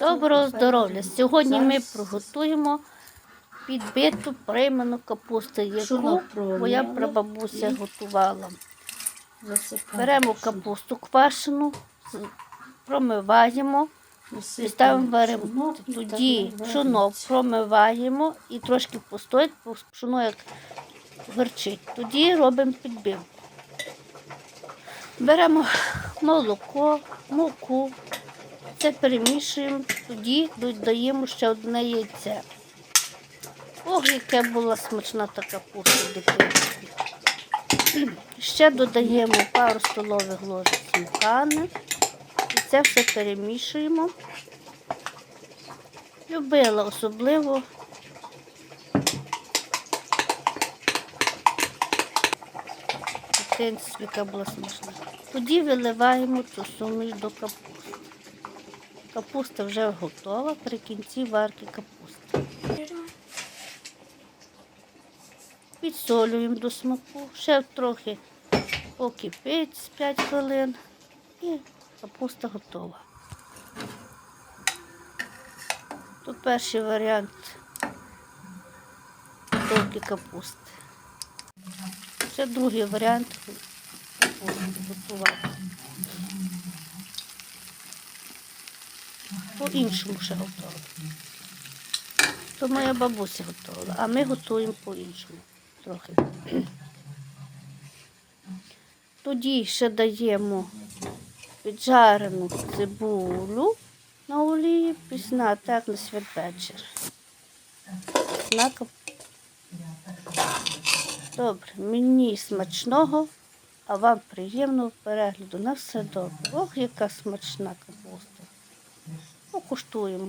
Доброго здоров'я! Сьогодні ми приготуємо підбиту приймену капусту, яку моя прабабуся готувала. Беремо капусту квашену, промиваємо і ставимо варимо. Тоді пшоно промиваємо і трошки постоїть, бо пшоно як горчить. Тоді робимо підбивку. Беремо молоко, муку, це перемішуємо, тоді додаємо ще одне яйце. Ох, яка була смачна та капуста в дитинстві. Ще додаємо пару столових ложок сметани. І це все перемішуємо. Любила особливо. дитинстві, яка була смачна. Тоді виливаємо цю суміш до капусти. Капуста вже готова при кінці варки капусти. Підсолюємо до смаку, ще трохи покипить з 5 хвилин і капуста готова. То перший варіант готовки капусти. Це другий варіант капусти готувати. По-іншому ще готова. То моя бабуся готувала, а ми готуємо по-іншому трохи. Тоді ще даємо піджарену цибулю на олії, пісна так на святвечір. Добре, мені смачного, а вам приємного перегляду. На все добре. Ох, яка смачна капуста. Покуштуємо.